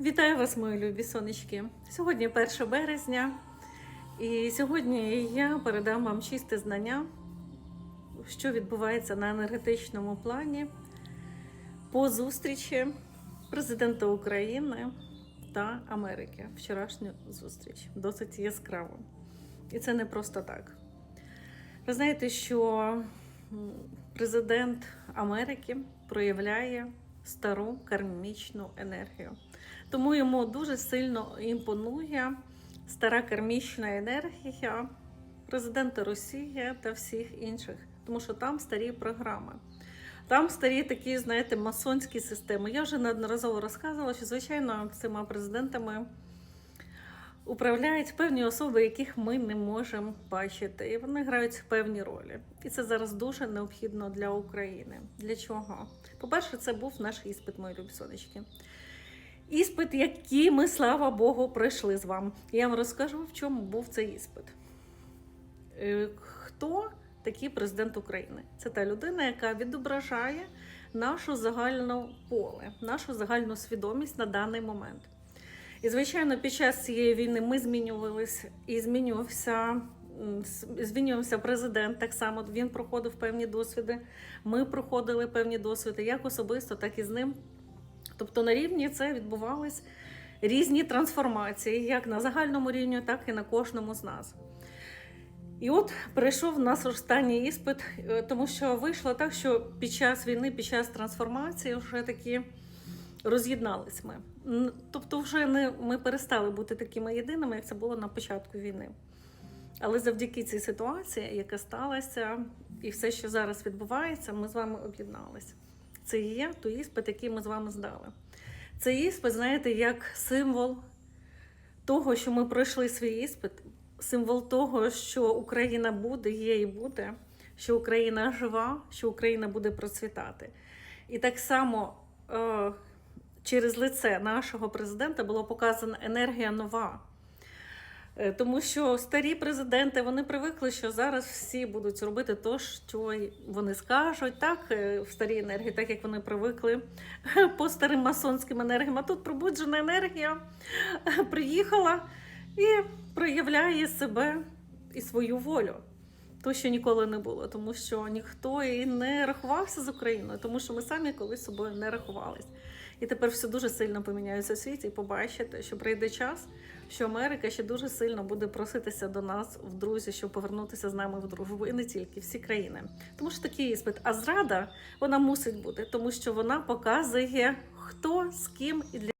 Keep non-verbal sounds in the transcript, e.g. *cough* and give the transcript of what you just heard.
Вітаю вас, мої любі сонечки. Сьогодні 1 березня, і сьогодні я передам вам чисте знання, що відбувається на енергетичному плані по зустрічі президента України та Америки. Вчорашню зустріч досить яскраво. І це не просто так. Ви знаєте, що президент Америки проявляє стару кармічну енергію. Тому йому дуже сильно імпонує стара кармічна енергія президента Росії та всіх інших, тому що там старі програми. Там старі такі, знаєте, масонські системи. Я вже неодноразово розказувала, що, звичайно, цими президентами управляють певні особи, яких ми не можемо бачити. І вони грають певні ролі. І це зараз дуже необхідно для України. Для чого? По-перше, це був наш іспит, мої любі сонечки. Іспит, який ми, слава Богу, пройшли з вами. Я вам розкажу, в чому був цей іспит. Е, Хто такий президент України? Це та людина, яка відображає нашу загальну поле, нашу загальну свідомість на даний момент. І, звичайно, під час цієї війни ми змінювалися і змінювався. Змінювався президент так само. Він проходив певні досвіди. Ми проходили певні досвіди, як особисто, так і з ним. Тобто на рівні це відбувались різні трансформації, як на загальному рівні, так і на кожному з нас. І от прийшов у нас останній іспит, е, тому що вийшло так, що під час війни, під час трансформації вже такі роз'єднались ми. Тобто, вже не ми перестали бути такими єдиними, як це було на початку війни. Але завдяки цій ситуації, яка сталася, і все, що зараз відбувається, ми з вами об'єдналися. Це є той іспит, який ми з вами здали. Цей іспит, знаєте, як символ того, що ми пройшли свій іспит, символ того, що Україна буде, є і буде, що Україна жива, що Україна буде процвітати. І так само е, через лице нашого президента була показана енергія нова. Е, Тому що старі президенти вони привикли, що зараз всі будуть робити те, що вони скажуть, так е, в старій енергії, так як вони привикли *laughs* по старим масонським енергіям. А тут пробуджена енергія *laughs* приїхала і проявляє себе і свою волю. То, що ніколи не було, тому що ніхто і не рахувався з Україною, тому що ми самі колись собою не рахувались. І тепер все дуже сильно поміняється в світі, і побачите, що прийде час, що Америка ще дуже сильно буде проситися до нас в друзі, щоб повернутися з нами в дружбу, і не тільки всі країни. Тому що такий іспит. А зрада вона мусить бути, тому що вона показує, хто з ким і для.